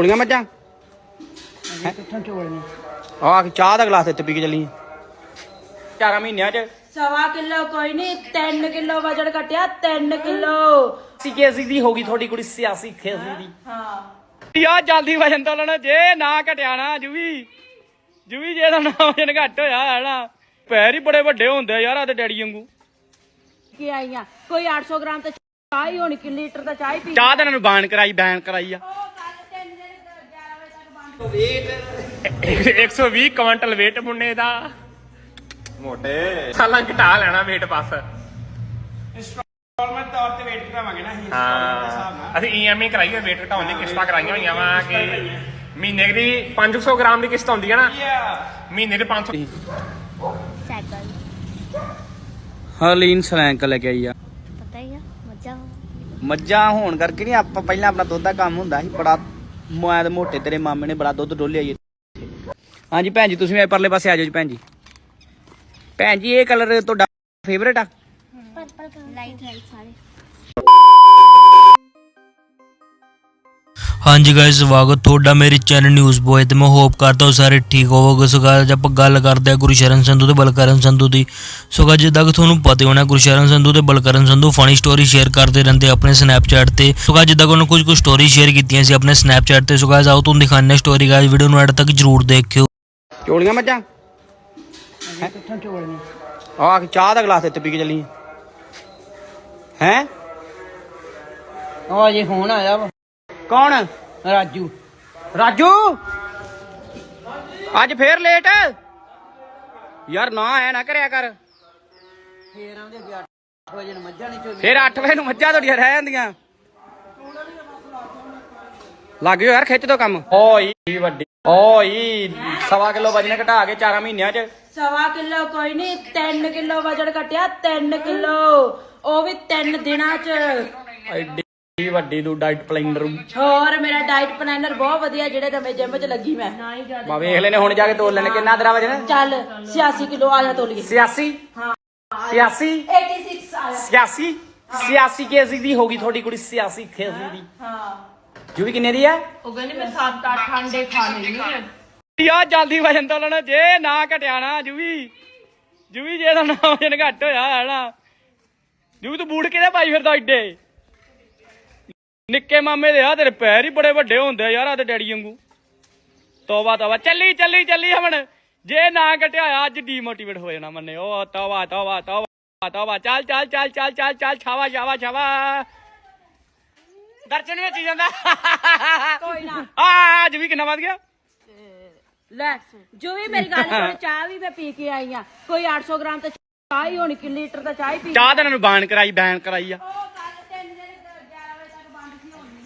ਗੋਲੀਆਂ ਮੱਝਾਂ? ਕਿੱਥੋਂ ਚੋਲਣੀ ਆ ਚਾਹ ਦਾ ਗਲਾਸ ਇੱਥੇ ਪੀ ਕੇ ਚੱਲੀ ਚਾਰਾਂ ਮਹੀਨਿਆਂ ਚ। ਸਵਾ ਕਿਲੋ ਕੋਈ ਨਹੀਂ 3 ਕਿਲੋ ਵਜਨ ਘਟਿਆ 3 ਕਿਲੋ। ਸੀਕੇਸੀ ਦੀ ਹੋ ਗਈ ਤੁਹਾਡੀ ਕੁੜੀ 86 ਖੇਸੀ ਦੀ। ਹਾਂ। ਯਾ ਜਲਦੀ ਵਜਨ ਤੋਲਣਾ ਜੇ ਨਾ ਘਟਿਆ ਨਾ ਜੁਵੀ। ਜੁਵੀ ਜੇ ਦਾ ਨਾ ਵਜਨ ਘਟ ਹੋਇਆ ਹੈ ਨਾ। ਪੈਰ ਹੀ ਬੜੇ ਵੱਡੇ ਹੁੰਦੇ ਆ ਯਾਰ ਆ ਤੇ ਡੈਡੀ ਵਾਂਗੂ। ਕੀ ਆਈਆਂ? ਕੋਈ 800 ਗ੍ਰਾਮ ਤੇ ਚਾਹ ਹੀ ਹੋਣੀ ਕਿ ਲੀਟਰ ਦਾ ਚਾਹ ਹੀ ਪੀ ਚਾਹ ਤਾਂ ਇਹਨਾਂ ਨੂੰ ਬਾਨ ਕਰਾਈ ਬੈਨ ਕਰਾਈ ਆ ਉਹ ਕੱਲ 3 11 ਵਜੇ ਤੱਕ ਬੰਦ 120 ਕੁਇੰਟਲ weight ਮੁੰਡੇ ਦਾ। ਮੋਟੇ। ਸਾਲਾਂ ਘਟਾ ਲੈਣਾ weight ਬਸ। ਇੰਸਟਾਲਮੈਂਟ ਤੌਰ ਤੇ ਵੇਟ ਕਰਾਵਾਂਗੇ ਨਾ ਅਸੀਂ। ਹਾਂ। ਅਸੀਂ ਈਐਮਆਈ ਕਰਾਈ ਹੈ weight ਘਟਾਉਣ ਦੀ ਕਿਸ਼ਤਾਂ ਕਰਾਈਆਂ ਹੋਈਆਂ ਵਾ ਕਿ ਮਹੀਨੇ ਦੀ 500 ਗ੍ਰਾਮ ਦੀ ਕਿਸ਼ਤ ਆਉਂਦੀ ਹੈ ਨਾ। ਮਹੀਨੇ ਦੇ 500 ਸਾਈਕਲ ਹਰਲੀਨ ਸਲੈਂਕ ਲੈ ਕੇ ਆਈ ਆ। ਪਤਾ ਹੀ ਆ ਮੱਝਾਂ। ਮੱਝਾਂ ਹੋਣ ਕਰਕੇ ਨਹੀਂ ਆਪਾਂ ਪਹਿਲਾਂ ਆਪਣਾ ਦੁੱਧ ਦਾ ਕੰਮ ਹੁੰਦਾ ਸੀ ਬੜਾ ਮੈਂ ਤੇ ਮੋਟੇ ਤੇਰੇ ਮਾਮੇ ਨੇ ਬੜਾ ਦੁੱਧ ਡੋਲਿਆ ਜੀ। ਹਾਂਜੀ ਭੈਣ ਜੀ, ਤੁਸੀਂ ਵੀ ਪਰਲੇ ਪਾਸੇ ਆ ਜਾਓ ਜੀ ਭੈਣ ਜੀ। ਭੈਣ ਜੀ, ਇਹ ਕਲਰ ਤੁਹਾਡਾ ਫੇਵਰੇਟ ਆ? ਪਰਪਲ ਲਾਈਟ ਲਾਈਟ ਸਾਰੇ। ਹਾਂਜੀ ਗਾਇਸ ਸਵਾਗਤ ਤੁਹਾਡਾ ਮੇਰੇ ਚੈਨਲ ਨਿਊਜ਼ ਬੋਏ ਤੇ ਮੈਂ ਹੋਪ ਕਰਦਾ ਹਾਂ ਸਾਰੇ ਠੀਕ ਹੋਵੋਗੇ। ਸੋ guys, ਆਪਾਂ ਗੱਲ ਕਰਦੇ ਹਾਂ ਗੁਰਸ਼ਰਨ ਸੰਧੂ ਤੇ ਬਲਕਰਨ ਸੰਧੂ ਦੀ। ਸੋ guys, ਜਿੱਦਾਂ ਕਿ ਤੁਹਾਨੂੰ ਪਤਾ ਹੋਣਾ ਗੁਰਸ਼ਰਨ ਸੰਧੂ ਤੇ Balkaran Sandhu funny story share ਕਰਦੇ ਰਹਿੰਦੇ ਆਪਣੇ ਸਨੈਪਚੈਟ ਤੇ। ਸੋ guys, ਜਿੱਦਾਂ ਕਿ ਉਹਨਾਂ ਕੁਝ ਕੁ ਸਟੋਰੀ ਸ਼ੇਅਰ ਕੀਤੀਆਂ ਸੀ ਆਪਣੇ ਸਨੈਪਚੈਟ ਤੇ। ਸੋ guys, ਆਓ ਤੁਹਾਨੂੰ ਦਿਖਾਉਂਦੇ ਸਟੋਰੀ ਗਾਇਸ ਵੀਡੀਓ ਨੂੰ ਐਡ ਤੱਕ ਜਰੂਰ ਦੇਖਿਓ। ਚੋਲੀਆਂ ਮੱਝਾਂ? ਕਿੱਥੋਂ ਚੋਲਣੀ ਆ ਚਾਹ ਦਾ ਗਲਾਸ ਇੱਥੇ ਪੀ ਕੇ ਚੱਲੀ ਹੈ? ਉਹ ਜੀ ਹੁਣ ਆਇਆ ਵਾ। ਕੌਣ? ਰਾਜੂ। ਰਾਜੂ? ਅੱਜ ਫੇਰ ਲੇਟ ਯਾਰ ਨਾ ਐ ਨਾ ਕਰਿਆ ਕਰ। ਫੇਰ ਆਂਦੇ 8 ਵਜੇ ਨੂੰ ਮੱਝਾਂ ਨਹੀਂ ਚੋਲੀ ਫੇਰ 8 ਵਜੇ ਨੂੰ ਮੱਝਾਂ ਤੁਹਾਡੀਆਂ ਰਹਿ ਜਾਂਦੀਆਂ। ਲੱਗ ਜਾਓ ਯਾਰ ਖਿੱਚ ਦੋ ਕੰਮ। ਓਈ ਵੱਡੀ ਓਈ ਸਵਾ ਕਿਲੋ ਵਜਨ ਘਟਾ ਕੇ 4 ਮਹੀਨਿਆਂ ਚ। ਸਵਾ ਕਿਲੋ ਕੋਈ ਨਹੀਂ 3 ਕਿਲੋ ਵਜਨ ਘਟਿਆ 3 ਕਿਲੋ। ਉਹ ਵੀ 3 ਦਿਨਾਂ ਚ। ਐਡੀ ਵੱਡੀ ਤੂੰ ਡਾਈਟ ਪਲੈਨਰ ਹੋਰ ਮੇਰਾ ਡਾਈਟ ਪਲਾਨਰ ਬਹੁਤ ਵਧੀਆ ਜਿਹੜੇ ਨਵੇਂ ਜਿਮ ਚ ਲੱਗੀ ਮੈਂ। ਬਾ ਵੇਖ ਲੈਨੇ ਹੁਣ ਜਾ ਕੇ ਤੋਲ ਲੈਣੇ ਕਿੰਨਾ ਤੇਰਾ ਵਜਨ? ਚੱਲ 86 ਕਿਲੋ ਆ ਜਾ ਤੋਲੀਏ। 86 ਹਾਂ। 86 86 ਆਇਆ 86 86 ਕੇਜੀ ਦੀ ਹੋ ਗਈ ਤੁਹਾਡੀ ਕੁੜੀ 86 ਖੇਸੀ ਦੀ। ਹਾਂ। ਜੂ ਵੀ ਕਿੰਨੇ ਦੀ ਆ? ਉਹ ਕਹਿੰਦੀ ਮੈਂ 7-8 ਅੰਡੇ ਖਾ ਲੈਣੀ ਆ ਯਾ ਜਲਦੀ ਵਜਨ ਤੋਲਣਾ ਜੇ ਨਾ ਘਟਿਆ ਨਾ ਜੂਵੀ ਜੂਵੀ ਜੇ ਦਾ ਨਾ ਵਜਨ ਘਟ ਹੋਇਆ ਹੈ ਨਾ। ਜੂਵੀ ਤੂੰ ਬੂਟ ਕਿਹਦੇ ਪਾਈ ਫਿਰਦਾ ਏਡੇ? ਨਿੱਕੇ ਮਾਮੇ ਦੇ ਆ ਤੇਰੇ ਪੈਰ ਹੀ ਬੜੇ ਵੱਡੇ ਹੁੰਦੇ ਆ ਯਾਰ ਆ ਤੇ ਡੈਡੀ ਵਾਂਗੂ। ਤੋਬਾ ਤੋਬਾ। ਚੱਲੀ ਚੱਲੀ ਚੱਲੀ ਹਮਣ ਜੇ ਨਾ ਘਟਿਆ ਅੱਜ ਡੀਮੋਟੀਵੇਟ ਹੋ ਜਾਣਾ ਮੰਨੇ। ਓ ਤੋਬਾ ਤੋਬਾ ਤੋਬਾ ਤੋਬਾ। ਚੱਲ ਚੱਲ ਚੱਲ ਚੱਲ ਚੱਲ ਚੱਲ। ਛਾਵਾ ਛਾਵਾ ਛਾਵਾ। ਦਰਸ਼ਨ ਵਿੱਚ ਹੀ ਜਾਂਦਾ। ਕੋਈ ਨਾ। ਆ ਅੱਜ ਵੀ ਕਿੰਨਾ ਵੱਧ ਗਿਆ? ਲੈ ਜੋ ਵੀ ਮੇਰੀ ਗੱਲ ਸੁਣ ਚਾਹ ਵੀ ਮੈਂ ਪੀ ਕੇ ਆਈ ਆ। ਕੋਈ 800 ਗ੍ਰਾਮ ਤੇ ਚਾਹ ਹੀ ਹੋਣੀ ਕਿ ਲੀਟਰ ਦਾ ਚਾਹ ਹੀ ਪੀ ਚਾਹ ਤਾਂ ਇਹਨਾਂ ਨੂੰ ਕਰਾਈ ਬੈਨ ਕਰਾਈ ਆ ਉਹ ਕੱਲ 3 11 ਵਜੇ ਤੱਕ ਬੰਦ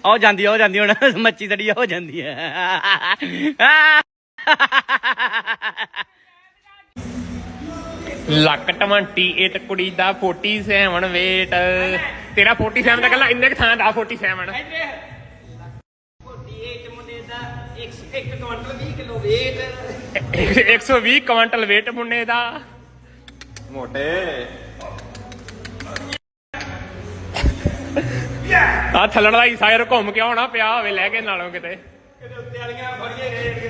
ਆਓ ਜਾਂਦੀ ਆ, ਆਓ ਜਾਂਦੀ ਹੁਣ ਮੱਛੀ ਤੜੀ ਹੋ ਜਾਂਦੀ ਹੈ ਲੱਕ 28 ਕੁੜੀ ਦਾ 47 weight ਤੇਰਾ 47 ਦਾ ਕੱਲਾ ਇੰਨੇ ਕੁ ਥਾਂ ਦਾ 47 120 ਕੁਇੰਟਲ weight ਮੁੰਡੇ ਦਾ। ਮੋਟੇ। ਆ ਥੱਲੜ ਦਾ ਹਿੱਸਾ ਯਾਰ ਘੁੰਮ ਕੇ ਆਉਣਾ ਪਿਆ ਹੋਵੇ ਲੈ ਕੇ ਨਾਲੋਂ ਕਿਤੇ।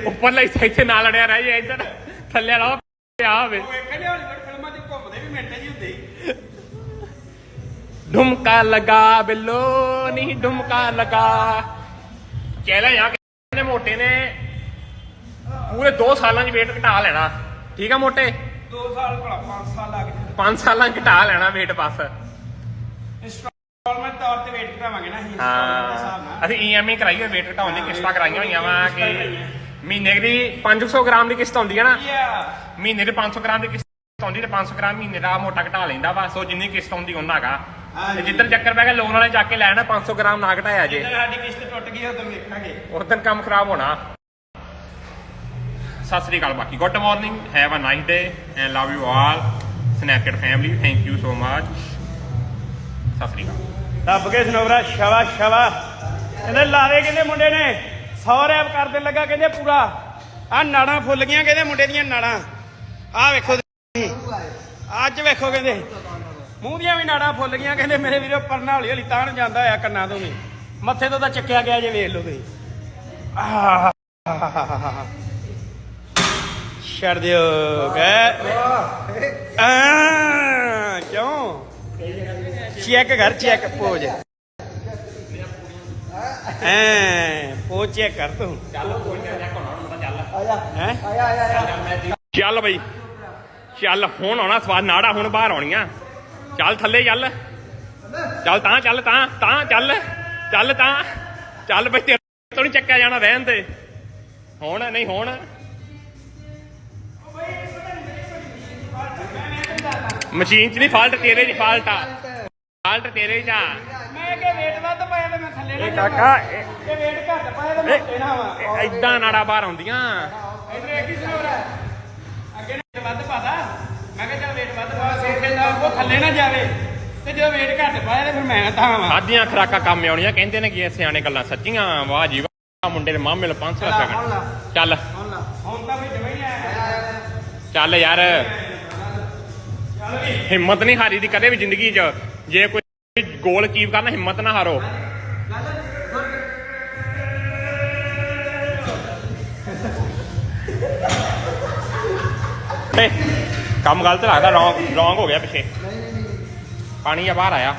ਉੱਪਰ ਲਈ ਇੱਥੇ ਨਾਲ ਲੜਿਆ ਰਹਿ ਜਾਏ ਇੱਧਰ ਥੱਲੇ ਵਾਲਾ ਪਿਆ ਹੋਵੇ। ਵੇਖਣੇ ਹਾਲੀਵੁੱਡ ਫਿਲਮਾਂ 'ਚ ਘੁੰਮਦੇ ਵੀ ਮਿੰਟਾਂ 'ਚ ਹੀ। ਹੁੰਦੇ। ਢੁਮਕਾ ਲਗਾ ਬਿੱਲੋ ਨਹੀਂ ਢੁਮਕਾ ਲਗਾ। ਕਹਿ ਯਾ ਕਹਿੰਦੇ ਮੋਟੇ ਨੇ। ਪੂਰੇ 2 ਸਾਲਾਂ 'ਚ weight ਘਟਾ ਲੈਣਾ। ਠੀਕ ਆ ਮੋਟੇ? ਦੋ ਸਾਲ ਭਲਾ 5 ਸਾਲ ਲੱਗ ਜਾਣ। 5 ਸਾਲਾਂ ਘਟਾ ਲੈਣਾ weight ਬਸ। ਵੇਟ ਕਰਾਵਾਂਗੇ ਨਾ ਅਸੀਂ installment ਦੇ ਹਿਸਾਬ ਨਾਲ ਹਾਂ ਅਸੀਂ ਈਐਮਆਈ ਕਰਾਈ ਹੈ weight ਘਟਾਉਣ ਦੀ ਕਿਸ਼ਤਾਂ ਕਰਾਈਆਂ ਹੋਈਆਂ ਵਾ ਕਿ ਮਹੀਨੇ ਦੀ 500 ਗ੍ਰਾਮ ਦੀ ਕਿਸ਼ਤ ਆਉਂਦੀ ਹੈ ਨਾ। ਮਹੀਨੇ ਦੇ 500 ਗ੍ਰਾਮ ਦੀ ਕਿਸ਼ਤ ਆਉਂਦੀ ਤੇ 500 ਗ੍ਰਾਮ ਮਹੀਨੇ ਦਾ ਮੋਟਾ ਘਟਾ ਲੈਂਦਾ ਵਾ ਸੋ ਜਿੰਨੀ ਕਿਸ਼ਤ ਆਉਂਦੀ ਉਹਨਾਂ ਹੈਗਾ ਤੇ ਜਿੱਦਣ ਚੱਕਰ ਪੈ ਗਿਆ ਲੋਨ ਵਾਲੇ ਚੱਕ ਕੇ ਲੈਣਾ 500 ਗ੍ਰਾਮ ਨਾ ਘਟਾਇਆ ਜੇ। ਜੇ ਸਾਡੀ ਕਿਸ਼ਤ ਟੁੱਟ ਗਈ ਉਦੋਂ ਵੇਖਾਂਗੇ। ਉਸ ਦਿਨ ਕੰਮ ਖਰਾਬ ਹੋਣਾ। ਸਤਿ ਸ੍ਰੀ ਅਕਾਲ ਬਾਕੀ। Good morning have a nice day and love you all Snapchat family thank you so much ਸਤਿ ਸ੍ਰੀ ਅਕਾਲ। ਦੱਬ ਕੇ ਸਨੋਵਰਾ ਸ਼ਵਾ ਸ਼ਵਾ। ਕਹਿੰਦੇ ਲਾਰੇ ਕਹਿੰਦੇ ਮੁੰਡੇ ਨੇ। 100 ਰੈਪ ਕਰਦੇ ਲੱਗਾ ਕਹਿੰਦੇ ਪੂਰਾ। ਆ ਨਾੜਾਂ ਫੁੱਲ ਗਈਆਂ ਕਹਿੰਦੇ ਮੁੰਡੇ ਦੀਆਂ ਨਾੜਾਂ। ਆ ਵੇਖੋ। ਅੱਜ ਵੇਖੋ ਕਹਿੰਦੇ। ਮੂੰਹ ਦੀਆਂ ਵੀ ਨਾੜਾਂ ਫੁੱਲ ਗਈਆਂ ਕਹਿੰਦੇ ਮੇਰੇ ਵੀਰੋ ਪਰਨਾ ਹੌਲੀ ਹੌਲੀ ਤਾਣ ਜਾਂਦਾ ਹੋਇਆ ਕੰਨਾਂ ਤੋਂ ਵੀ। ਮੱਥੇ ਤੋਂ ਤਾਂ ਚੱਕਿਆ ਗਿਆ ਜੇ ਵੇਖ ਲਓ ਤੁਸੀਂ। ਛੱਡ ਦਿਓ ਗਏ ਆ ਕਿਉਂ? ਚੈੱਕ ਕਰ, ਚੈੱਕ, ਪੋਜ। ਐ, ਪੋਜ ਚੈੱਕ ਕਰ ਤੂੰ। ਹੈ? ਚੱਲ ਬਈ। ਚੱਲ, ਹੁਣ ਆਉਣਾ ਸਵਾਦ, ਨਾੜਾ ਹੁਣ ਬਾਹਰ ਆਉਣੀਆਂ। ਚੱਲ ਥੱਲੇ ਚੱਲ। ਚੱਲ ਤਾਂ ਚੱਲ ਤਾਂ ਤਾਂ, ਚੱਲ। ਚੱਲ ਤਾਂ। ਚੱਲ ਬਈ, ਤੇਰੇ ਤੋਂ ਨਹੀਂ ਚੱਕਿਆ ਜਾਣਾ ਰਹਿਣ ਦੇ ਹੁਣ, ਨਹੀਂ ਹੁਣ। ਮਸ਼ੀਨ 'ਚ ਨਹੀਂ ਫਾਲਟ, ਤੇਰੇ 'ਚ ਫਾਲਟ ਆ। ਫਾਲਟ ਤੇਰੇ ਆ ਮੈਂ ਕਿ weight ਵੱਧ ਪਾਇਆ ਤੇ ਮੈਂ ਥੱਲੇ ਇਹ ਕਾਕਾ ਇਹ- weight ਘੱਟ ਪਾਇਆ ਤੇ ਮੈਂ ਉੱਤੇ ਨਾ ਆਵਾਂ ਏਦਾਂ ਨਾੜਾ ਬਾਹਰ ਆਉਂਦੀਆਂ। ਇਧਰ ਇੱਕ ਹੀ ਸਨੋਰ ਅੱਗੇ ਨੇ ਵੱਧ ਪਾਦਾ ਮੈਂ ਕਿਹਾ ਚੱਲ weight ਵੱਧ ਪਾ ਸੋਖੇ ਦਾ ਉਹ ਥੱਲੇ ਨਾ ਜਾਵੇ ਤੇ ਜਦੋਂ weight ਘੱਟ ਪਾਇਆ ਤੇ ਫਿਰ ਮੈਂ ਤਾਂ ਆਵਾਂ ਖਾਦੀਆਂ ਖਰਾਕਾਂ ਕੰਮ ਆਉਣੀਆਂ ਕਹਿੰਦੇ ਨੇ ਕਿ ਇਹ ਸਿਆਣੇ ਗੱਲਾਂ ਸੱਚੀਆਂ ਵਾਹ ਜੀ ਵਾਹ ਮੁੰਡੇ ਦੇ ਮਾਮੇ ਨੂੰ 500 ਰੁਪਏ ਚੱਲ। ਹੁਣ ਲਾ। ਹੁਣ ਤਾਂ ਵੀ ਜਮਈ ਆਇਆ। ਚੱਲ ਯਾਰ। ਹਿੰਮਤ ਨਹੀਂ ਹਾਰੀ ਦੀ ਕਦੇ ਵੀ ਜ਼ਿੰਦਗੀ 'ਚ। ਜੇ ਕੋਈ ਗੋਲ ਕੀਪ ਕਰਨਾ ਹਿੰਮਤ ਨਾ ਹਾਰੋ। ਏ, ਕੰਮ ਗਲਤ ਲੱਗਦਾ ਰੌਂਗ ਰੌਂਗ ਹੋ ਗਿਆ ਪਿੱਛੇ। ਪਾਣੀ ਆ ਬਾਹਰ ਆਇਆ।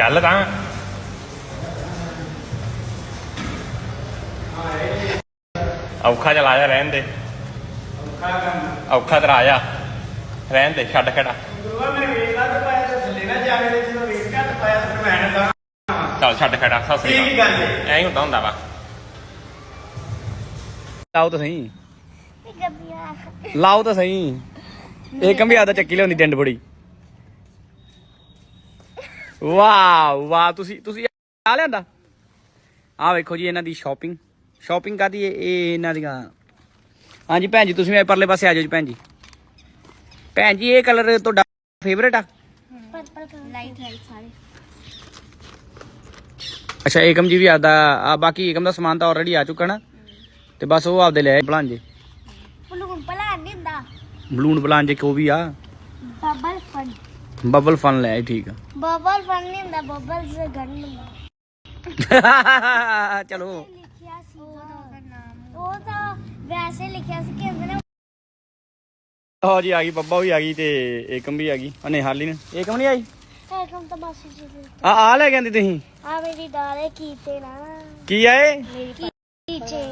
ਚੱਲ ਤਾਂ ਔਖਾ ਚਲਾ ਜਾ ਰਹਿਣ ਦੇ ਔਖਾ ਤਰਾ ਆ ਜਾ ਰਹਿਣ ਦੇ ਛੱਡ ਖੜਾ ਚੱਲ ਛੱਡ ਖੜਾ ਸਤਿ ਇਹ ਸ੍ਰੀ ਕੀ ਗੱਲ ਹੈ ਐਂ ਹੀ ਹੁੰਦਾ ਹੁੰਦਾ ਵਾ ਲਾਓ ਤਾਂ ਸਹੀ ਲਾਓ ਤਾਂ ਸਹੀ ਇਹ ਕੰਬੀ ਆਦਾ ਚੱਕੀ ਲਿਆਉਂਦੀ ਡੰਡ ਬੜੀ ਵਾਓ ਵਾਹ ਤੁਸੀਂ ਤੁਸੀਂ ਆ ਲਿਆਂਦਾ? ਆ ਵੇਖੋ ਜੀ ਇਹਨਾਂ ਦੀ ਸ਼ਾਪਿੰਗ ਸ਼ਾਪਿੰਗ ਕਾਦੀ ਇਹ ਇਹ ਇਹਨਾਂ ਦੀਆਂ। ਹਾਂਜੀ ਭੈਣ ਜੀ ਤੁਸੀਂ ਵੀ ਪਰਲੇ ਪਾਸੇ ਆ ਜਾਓ ਜੀ ਭੈਣ ਜੀ। ਭੈਣ ਜੀ ਇਹ ਕਲਰ ਤੁਹਾਡਾ ਫੇਵਰੇਟ ਆ? ਪਰਪਲ ਕਲਰ ਲਾਈਟ ਲਾਈਟ ਸਾਰੇ। ਅੱਛਾ ਏਕਮ ਜੀ ਵੀ ਆਦਾ ਆ ਬਾਕੀ ਏਕਮ ਦਾ ਸਮਾਨ ਤਾਂ ਆਲਰੇਡੀ ਆ ਚੁੱਕਾ ਨਾ। ਤੇ ਬਸ ਉਹ ਆਪਦੇ ਲੈ ਬਲਾਂਜੇ ਬਲੂਨ ਪਲਾ ਨਹੀਂ ਹੁੰਦਾ। ਬਲੂਨ ਬਲਾਂਜੇ ਕੋ ਵੀ ਆ। ਬਬਲ ਫਨ ਬਬਲ ਫਨ ਲੈ ਆਈ, ਠੀਕ ਆ। ਬਬਲ ਫਨ ਨਹੀਂ ਹੁੰਦਾ ਬਬਲ ਸੇ ਗਨ ਹੁੰਦਾ। ਚਲੋ। ਲਿਖਿਆ ਸੀ ਉਹਦਾ ਨਾਮ ਉਹ ਤਾਂ ਵੈਸੇ ਲਿਖਿਆ ਸੀ ਕਿ ਅੰਦਰ ਨਾ ਹੋ ਜੀ ਆ ਗਈ ਬੱਬਾ ਵੀ ਆ ਗਈ ਤੇ ਏਕਮ ਵੀ ਆ ਗਈ। ਅਨੇ ਹਾਲੀ ਨੇ। ਏਕਮ ਨਹੀਂ ਆਈ? ਏਕਮ ਤਾਂ ਮਾਸੀ ਜੀ ਦੀ। ਆ ਆ ਲੈ ਜਾਂਦੀ ਤੁਸੀਂ? ਆ ਮੇਰੀ ਡਾਲੇ ਕੀਤੇ ਨਾ ਕੀ ਆਏ ਕੀਚੇ।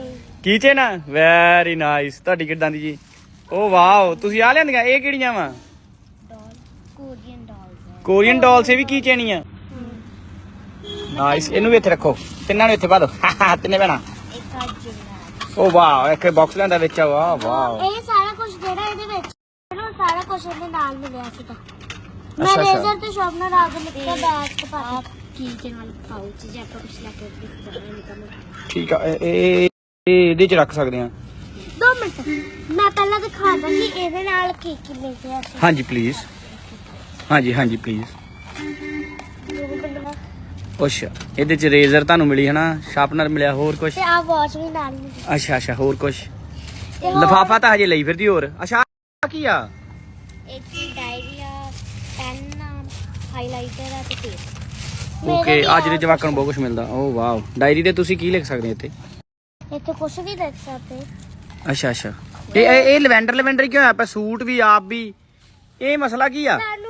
ਕੀਚੇ ਨਾ ਵੈਰੀ ਨਾਈਸ ਤੁਹਾਡੀ ਕਿੱਦਾਂ ਦੀ ਜੀ? ਓ ਵਾਓ ਤੁਸੀਂ ਆ ਲੈਂਦੀਆਂ ਇਹ ਕਿਹੜੀਆਂ ਵਾ? ਕੋਰੀਅਨ ਡਾਲਸ ਕੋਰੀਅਨ ਡਾਲ ਸੇ ਵੀ ਕੀਚੇ ਨਹੀਂ ਆ? ਨਾਈਸ ਇਹਨੂੰ ਵੀ ਇੱਥੇ ਰੱਖੋ। ਤਿੰਨਾਂ ਨੂੰ ਇੱਥੇ ਪਾ ਦਿਓ ਤਿੰਨੇ ਭੈਣਾਂ। ਇੱਕ ਆ ਜਿੰਨਾ ਓ ਵਾਓ ਇੱਕ ਬਾਕਸ ਲੈਂਦਾ ਵਿੱਚ ਵਾਹ ਵਾਓ ਇਹ ਸਾਰਾ ਕੁਝ ਜਿਹੜਾ ਇਹਦੇ ਵਿੱਚ ਇਹਨੂੰ ਸਾਰਾ ਕੁਝ ਇਹਦੇ ਨਾਲ ਮਿਲਿਆ ਸੀਗਾ ਮੈਂ ਅੱਛਾ, ਅੱਛਾ। ਰੇਜ਼ਰ ਤੇ ਸ਼ਾਰਪਨਰ ਆ ਕੇ ਲਿਖਿਆ ਬੈਗ ਤੇ ਪਾ ਕੀ ਦੇ ਨਾਲ ਪਾਉਚ ਜੇ ਆਪਾਂ ਕੁਝ ਲੈ ਕੇ ਨਿਕਲ ਠੀਕ ਆ ਇਹ ਇਹ ਇਹ ਇਹਦੇ ਚ ਰੱਖ ਸਕਦੇ ਆ ਦੋ ਮਿੰਟ। ਮੈਂ ਪਹਿਲਾਂ ਦਿਖਾ ਦਾਂਗੀ ਇਹਦੇ ਨਾਲ ਕੀ ਕੀ ਲਿਖਿਆ ਸੀ। ਹਾਂਜੀ ਪਲੀਜ਼ ਹਾਂਜੀ ਹਾਂਜੀ ਪਲੀਜ਼ ਅੱਛਾ ਇਹਦੇ ਚ ਰੇਜ਼ਰ ਤੁਹਾਨੂੰ ਮਿਲੀ ਹਨਾ ਸ਼ਾਰਪਨਰ ਮਿਲਿਆ ਹੋਰ ਕੁਝ ਤੇ ਆ ਵਾਚ ਵੀ ਨਾਲ ਮਿਲੀ। ਅੱਛਾ ਅੱਛਾ ਹੋਰ ਤੇ ਹੋਰ? ਲਫਾਫਾ ਤਾਂ ਹਜੇ ਲਈ ਫਿਰਦੀ ਹੋਰ। ਅੱਛਾ ਆਹ ਕੀ ਆ? ਇੱਕ ਡਾਇਰੀ ਆ? ਪੈਨ ਆ ਹਾਈਲਾਈਟਰ ਆ ਤੇ ਟੇਪ ਓਕੇ ਅੱਜ ਦੇ ਜਵਾਕਾਂ ਨੂੰ ਬਹੁਤ ਕੁਝ ਮਿਲਦਾ। ਓ ਵਾਓ ਡਾਇਰੀ ਤੇ ਤੁਸੀਂ ਕੀ ਲਿਖ ਸਕਦੇ ਇੱਥੇ? ਇੱਥੇ ਕੁਝ ਵੀ ਦੇਖ ਸਕਦੇ। ਅੱਛਾ ਅੱਛਾ। ਇਹ ਇਹ ਇਹ ਲਵੈਂਡਰ ਲਵੈਂਡਰ ਕਿਉਂ ਹੋਇਆ ਪਿਆ? ਸੂਟ ਵੀ ਆਪ ਵੀ। ਇਹ ਮਸਲਾ ਕੀ ਆ? ਸਾਨੂੰ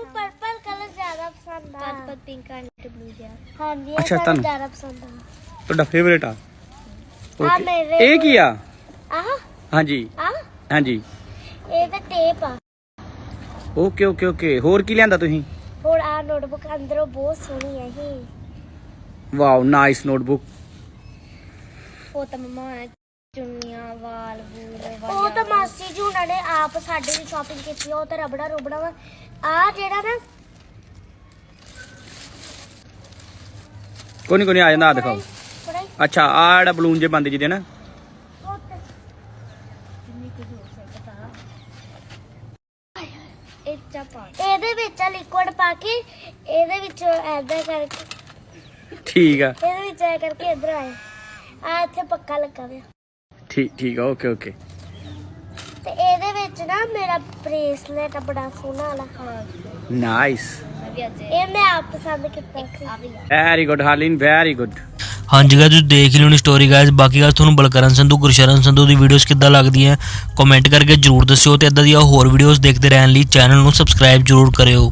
ਪਸੰਦ ਆ ਪਰਪਲ ਪਿੰਕ ਐਂਡ ਬਲੂ ਜਿਹਾ ਹਾਂਜੀ ਇਹ ਅੱਛਾ, ਸਾਨੂੰ ਤੁਹਾਨੂੰ- ਜ਼ਿਆਦਾ ਪਸੰਦ ਆ। ਤੁਹਾਡਾ ਫੇਵਰੇਟ ਆ। ਆ Okay. ਮੇਰੇ ਇਹ ਕੀ ਆ? ਆਹ। ਹਾਂਜੀ। ਆ। ਹਾਂਜੀ। ਇਹ ਤਾਂ ਟੇਪ ਆ। ਓਕੇ ਓਕੇ ਓਕੇ ਹੋਰ ਕੀ ਲਿਆਂਦਾ ਤੁਸੀਂ? ਹੋਰ ਆ ਨੋਟਬੁੱਕ ਅੰਦਰੋਂ ਬਹੁਤ ਸੋਹਣੀ ਹੈ ਇਹ। ਵਾਓ ਨਾਈਸ ਨੋਟਬੁੱਕ ਉਹ ਤਾਂ ਮਮਾ ਚੁੰਨੀਆਂ ਵਾਲ ਬੂਲ ਉਹ ਤਾਂ ਮਾਸੀ ਜੀ ਉਹਨਾਂ ਨੇ ਆਪ ਸਾਡੇ ਲਈ ਸ਼ਾਪਿੰਗ ਕੀਤੀ ਆ, ਉਹ ਤਾਂ ਰਬੜਾ ਰੁਬੜਾ ਵਾ। ਆ ਜਿਹੜਾ ਨਾ ਕੋਈ ਨਹੀਂ ਕੋਈ ਨਹੀਂ ਆ ਜਾਂਦਾ ਆ ਦਿਖਾਓ ਅੱਛਾ ਆ ਜਿਹੜਾ ਬਲੂਨ ਜੇ ਬੰਦ ਜਿਹਦੇ ਨਾ ਇਹਦੇ ਵਿੱਚ ਲਿਕੁਇਡ ਪਾ ਕੇ ਇਹਦੇ ਵਿੱਚ ਐਦਾਂ ਕਰਕੇ ਠੀਕ ਆ ਇਹਦੇ ਵਿੱਚ ਐ ਕਰਕੇ ਇਧਰ ਆਏ ਆ ਇੱਥੇ ਪੱਕਾ ਲੱਗਾ ਹੋਇਆ ਠੀਕ ਠੀਕ ਓਕੇ ਓਕੇ ਇਹਦੇ ਵਿੱਚ ਨਾ ਮੇਰਾ ਬ੍ਰੇਸਲੇਟ ਬੜਾ ਸੋਹਣਾ ਵਾਲਾ। ਹਾਂ ਨਾਈਸ ਇਹ ਮੈਂ ਆਪ ਪਸੰਦ ਕੀਤਾ ਸੀ। Very good Harleen very good ਹਾਂਜੀ ਗਾਇਸ ਤੁਸੀਂ ਦੇਖ ਹੀ ਲਿਓਣੀ ਸਟੋਰੀ ਗਾਇਸ ਬਾਕੀ ਗੱਲ ਤੁਹਾਨੂੰ ਬਲਕਰਨ ਸੰਧੂ ਗੁਰਸ਼ਰਨ ਸੰਧੂ ਦੀ ਵੀਡੀਓਜ਼ ਕਿੱਦਾਂ ਲੱਗਦੀਆਂ ਕਮੈਂਟ ਕਰਕੇ ਜਰੂਰ ਦੱਸਿਓ ਤੇ ਇਦਾਂ ਦੀਆਂ ਹੋਰ ਵੀਡੀਓਜ਼ ਦੇਖਦੇ ਰਹਿਣ ਲਈ ਚੈਨਲ ਨੂੰ ਸਬਸਕ੍ਰਾਈਬ ਜਰੂਰ ਕਰਿਓ।